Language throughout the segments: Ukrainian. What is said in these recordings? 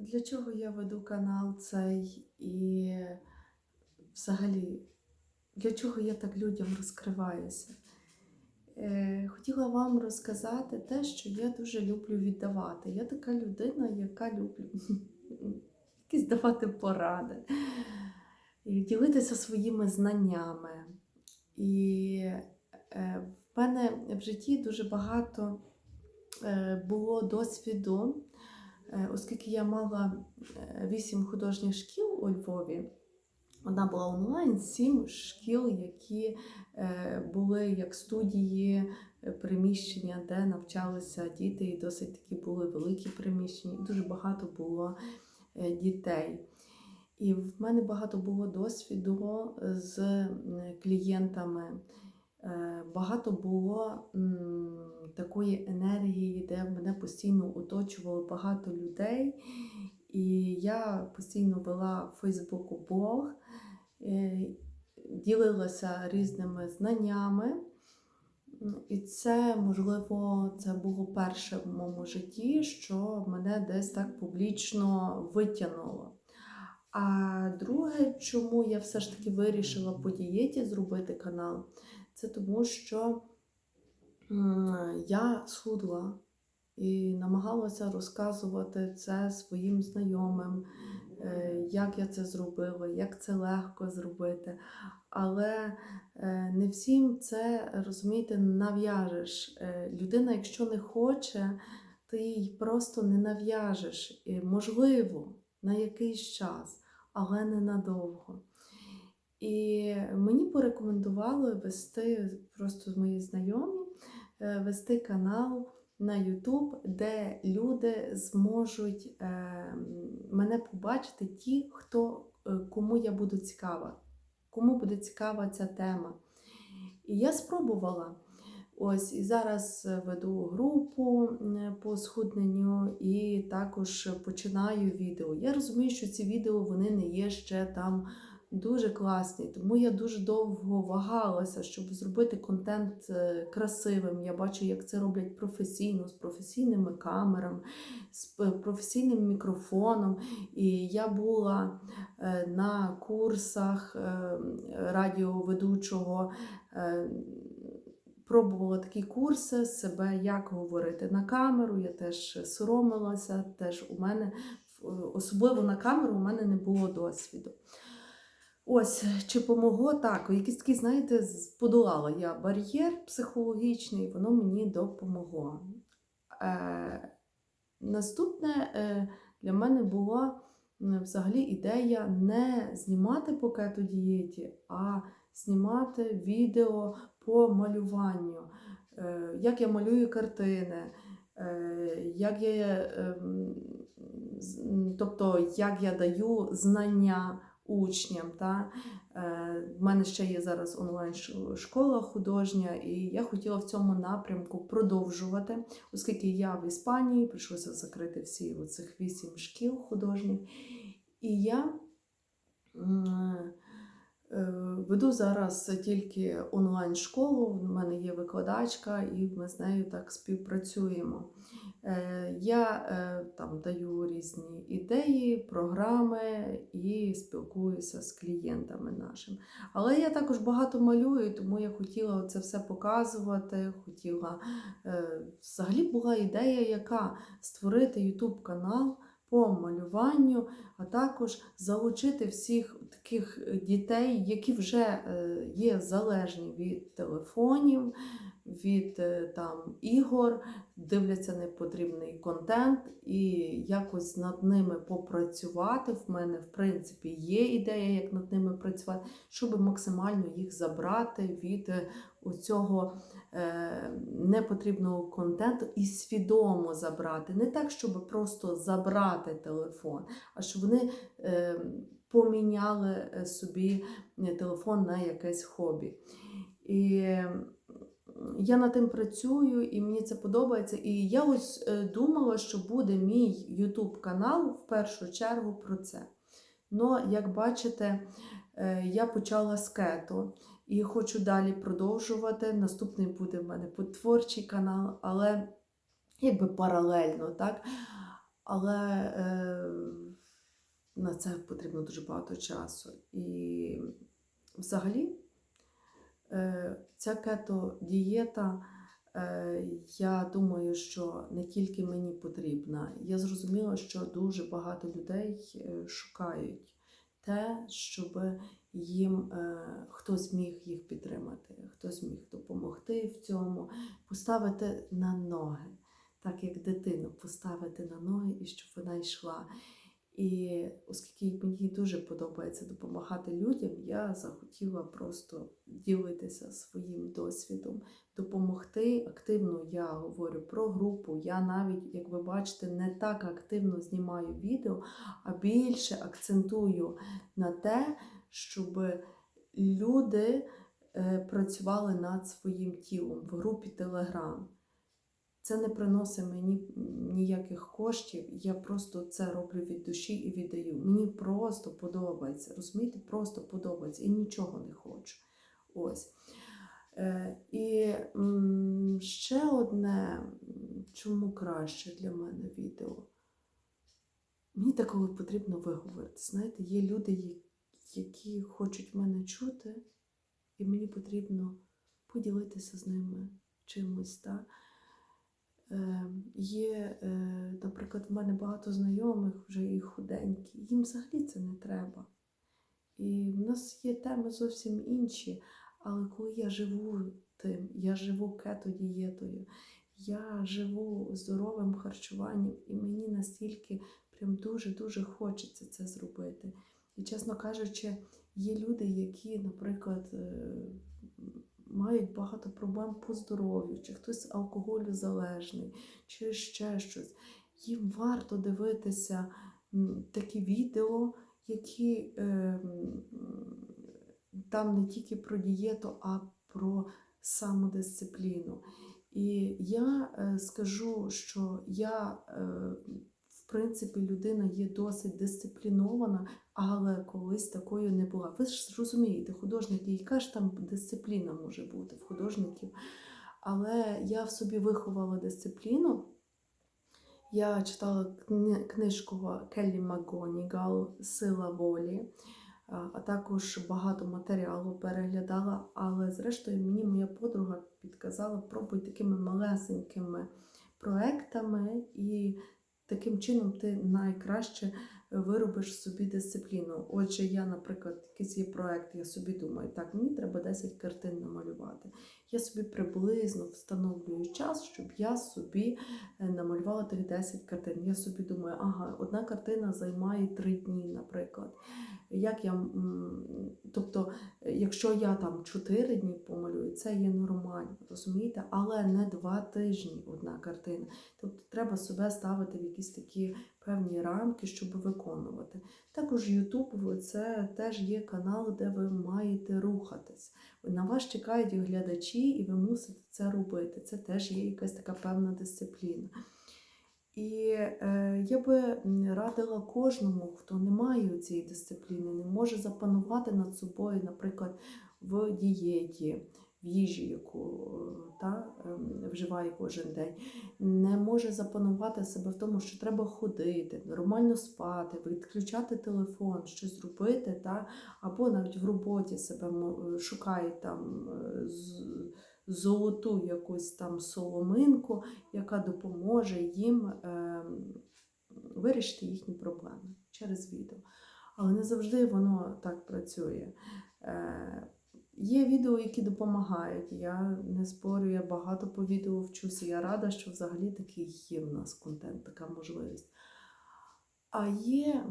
для чого я веду канал цей і взагалі, для чого я так людям розкриваюся? Е, Хотіла вам розказати те, що я дуже люблю віддавати. Я така людина, яка люблю якісь давати поради, і ділитися своїми знаннями. І е, в мене в житті дуже багато е, було досвіду, оскільки я мала е, вісім художніх шкіл у Львові. Одна була онлайн, сім шкіл, які е, були як студії, е, приміщення, де навчалися діти, і досить такі були великі приміщення, дуже багато було е, дітей. І в мене багато було досвіду з клієнтами. Е, Багато було такої енергії, де мене постійно оточувало багато людей. І я постійно вела в Фейсбуку блог, е, ділилася різними знаннями. І це, можливо, це було перше в моєму житті, що мене десь так публічно витягнуло. А друге, чому я все ж таки вирішила по дієті зробити канал, це тому, що я схудла і намагалася розказувати це своїм знайомим, е, як я це зробила, як це легко зробити. Але е, не всім це, розумієте, нав'яжеш. Е, Людина, якщо не хоче, ти їй просто не нав'яжеш. Можливо, на якийсь час, але не надовго. І мені порекомендували вести просто мої знайомі, е, вести канал на YouTube, де люди зможуть е, мене побачити, ті, хто, е, кому я буду цікава, кому буде цікава ця тема. І я спробувала. Ось і зараз веду групу по схудненню і також починаю відео. Я розумію, що ці відео вони не є ще там дуже класні, тому я дуже довго вагалася, щоб зробити контент е, красивим. Я бачу, як це роблять професійно, з професійними камерами, з професійним мікрофоном. І я була е, на курсах е, радіоведучого. е, Пробувала такі курси себе, як говорити на камеру. Я теж соромилася. Теж у мене особливо на камеру у мене не було досвіду. Ось, чи помогло? Так, якийсь такий, знаєте, подолала я бар'єр психологічний, воно мені допомогло. Е, наступне е, для мене була взагалі ідея не знімати по кето-дієті, а знімати відео по малюванню, Е, як я малюю картини, е, як я, м, тобто, як я даю знання учням. Та? У В мене ще є зараз онлайн-школа художня, і я хотіла в цьому напрямку продовжувати, оскільки я в Іспанії прийшлося закрити всі цих вісім шкіл художніх. І я е, веду зараз тільки онлайн-школу. У мене є викладачка, і ми з нею так співпрацюємо. Е, Я е, там даю різні ідеї, програми і спілкуюся з клієнтами нашими. Але я також багато малюю, тому я хотіла це все показувати. Хотіла е, взагалі була ідея, яка створити YouTube канал по малюванню, а також залучити всіх таких дітей, які вже е, є залежні від телефонів, від е, там ігор, дивляться непотрібний контент і якось над ними попрацювати. В мене, в принципі, є ідея, як над ними працювати, щоб максимально їх забрати від е, оцього е, непотрібного контенту і свідомо забрати. Не так, щоб просто забрати телефон, а щоб вони е, поміняли е, собі е, телефон на якесь хобі. І е, я над тим працюю, і мені це подобається. І я ось е, думала, що буде мій YouTube канал в першу чергу про це. Но, як бачите, е, я почала з кето і хочу далі продовжувати. Наступний буде в мене творчий канал, але якби паралельно, так? Але е, на це потрібно дуже багато часу. І взагалі е, ця кето-дієта, е, я думаю, що не тільки мені потрібна. Я зрозуміла, що дуже багато людей е, шукають те, щоб їм е, хтось міг їх підтримати, хтось міг допомогти в цьому, поставити на ноги, так як дитину поставити на ноги і щоб вона йшла. І оскільки мені дуже подобається допомагати людям, я захотіла просто ділитися своїм досвідом, допомогти. Активно я говорю про групу. Я навіть, як ви бачите, не так активно знімаю відео, а більше акцентую на те, щоб люди е, працювали над своїм тілом в групі Телеграм. Це не приносить мені ніяких коштів, я просто це роблю від душі і віддаю. Мені просто подобається, розумієте, просто подобається і нічого не хочу. Ось. Е, і ще одне, чому краще для мене відео. Мені деколи потрібно виговорити. Знаєте, є люди, які хочуть мене чути, і мені потрібно поділитися з ними чимось. Так? Е, Є, е, наприклад, в мене багато знайомих вже і худенькі, їм взагалі це не треба. І в нас є теми зовсім інші, але коли я живу тим, я живу кето-дієтою, я живу здоровим харчуванням, і мені настільки прям дуже-дуже хочеться це зробити. І, чесно кажучи, є люди, які, наприклад, е, мають багато проблем по здоров'ю, чи хтось алкоголю залежний, чи ще щось. Їм варто дивитися такі відео, які е, там не тільки про дієту, а про самодисципліну. І я е, скажу, що я, е, в принципі, людина є досить дисциплінована, але колись такою не була. Ви ж розумієте, художники, яка ж там дисципліна може бути в художників. Але я в собі виховала дисципліну. Я читала книжку Келлі МакГонігал Сила волі, а також багато матеріалу переглядала. Але зрештою мені моя подруга підказала, пробуй такими малесенькими проектами, і таким чином ти найкраще виробиш собі дисципліну. Отже, я, наприклад, якийсь є проект, я собі думаю, так, мені треба 10 картин намалювати. Я собі приблизно встановлюю час, щоб я собі е, намалювала тих 10 картин. Я собі думаю, ага, одна картина займає 3 дні, наприклад. Як я, тобто, якщо я там 4 дні помалюю, це є нормально, розумієте? Але не 2 тижні одна картина. Тобто треба себе ставити в якісь такі певні рамки, щоб виконувати. Також YouTube це теж є канал, де ви маєте рухатись. На вас чекають глядачі, і ви мусите це робити. Це теж є якась така певна дисципліна. І е, я би радила кожному, хто не має цієї дисципліни, не може запанувати над собою, наприклад, в дієті, в їжі, яку е, та, ем, вживає кожен день, не може запанувати себе в тому, що треба ходити, нормально спати, відключати телефон, щось робити, та, або навіть в роботі себе шукає там е, золоту якусь там соломинку, яка допоможе їм ем, вирішити їхні проблеми через відео. Але не завжди воно так працює. Е, Є відео, які допомагають. Я не спорю, я багато по відео вчуся. Я рада, що взагалі такий є в нас контент, така можливість. А є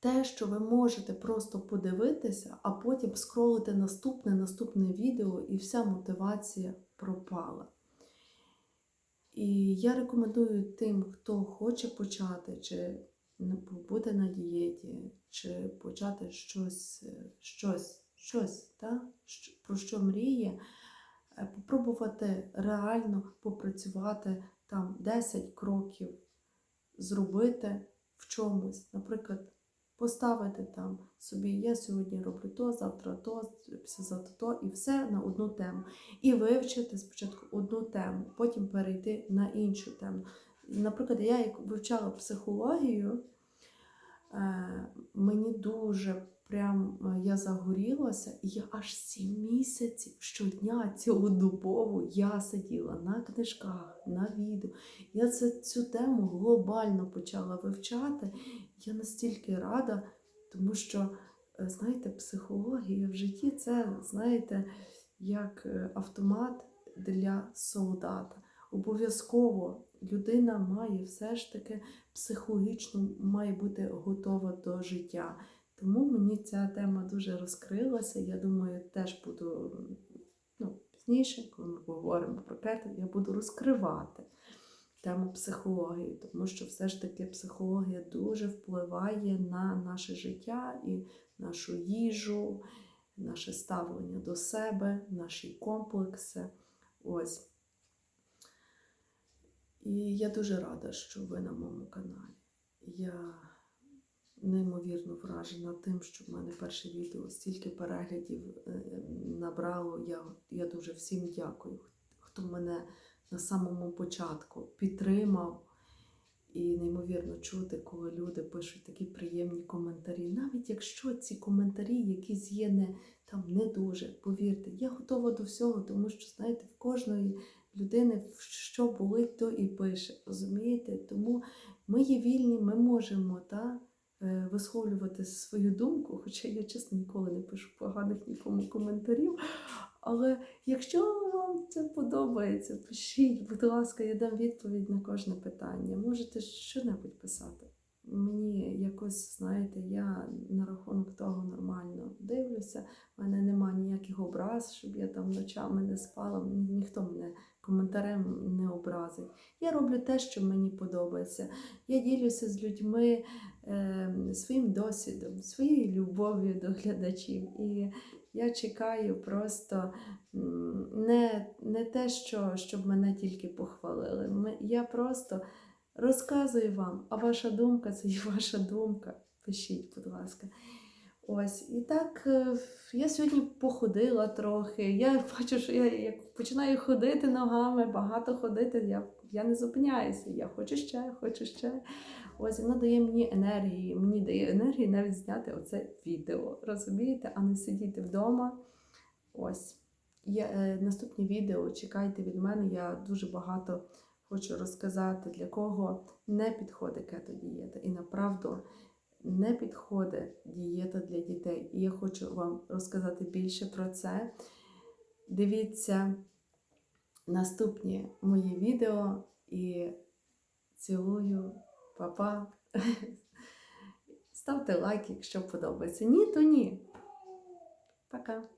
те, що ви можете просто подивитися, а потім скролити наступне, наступне відео, і вся мотивація пропала. І я рекомендую тим, хто хоче почати, чи бути на дієті, чи почати щось, щось, щось, та? про що мріє, е, попробувати реально попрацювати там 10 кроків, зробити в чомусь, наприклад, поставити там собі, я сьогодні роблю то, завтра то, післязавтра то, і все на одну тему. І вивчити спочатку одну тему, потім перейти на іншу тему. Наприклад, я як вивчала психологію, Мені дуже прям е, я загорілася, і я аж сім місяців щодня цілодобово я сиділа на книжках, на відео. Я це, цю тему глобально почала вивчати. Я настільки рада, тому що, е, знаєте, психологія в житті це, знаєте, як е, автомат для солдата. Обов'язково людина має все ж таки психологічно має бути готова до життя. Тому мені ця тема дуже розкрилася. Я думаю, теж буду ну, пізніше, коли ми поговоримо про кету, я буду розкривати тему психології, тому що все ж таки психологія дуже впливає на наше життя і нашу їжу, наше ставлення до себе, наші комплекси. Ось. І я дуже рада, що ви на моєму каналі. Я неймовірно вражена тим, що в мене перше відео стільки переглядів е, набрало. Я, я дуже всім дякую, хто мене на самому початку підтримав. І неймовірно чути, коли люди пишуть такі приємні коментарі. Навіть якщо ці коментарі якісь є не, там, не дуже, повірте, я готова до всього, тому що, знаєте, в кожної людини що болить, то і пише. Розумієте? Тому ми є вільні, ми можемо та, е, висловлювати свою думку, хоча я чесно ніколи не пишу поганих нікому коментарів. Але якщо вам це подобається, пишіть, будь ласка, я дам відповідь на кожне питання. Можете що-небудь писати. Мені якось, знаєте, я на рахунок того нормально дивлюся. У мене нема ніяких образ, щоб я там ночами не спала. Ніхто мене коментарем не образить. Я роблю те, що мені подобається. Я ділюся з людьми е, своїм досвідом, своєю любов'ю до глядачів. І я чекаю просто не, не те, що, щоб мене тільки похвалили. Я просто розказую вам, а ваша думка це і ваша думка. Пишіть, будь ласка. Ось, і так, е, я сьогодні походила трохи. Я бачу, що я як починаю ходити ногами, багато ходити, я, я не зупиняюся. Я хочу ще, хочу ще. Ось воно дає мені енергії. Мені дає енергії навіть зняти оце відео. Розумієте, а не сидіти вдома. Ось. Є, е, наступні відео чекайте від мене. Я дуже багато хочу розказати, для кого не підходить кето-дієта. І направду не підходить дієта для дітей. І я хочу вам розказати більше про це. Дивіться наступні мої відео і цілую, Па-па. Ставте лайк, якщо подобається. Ні, то ні. Пока.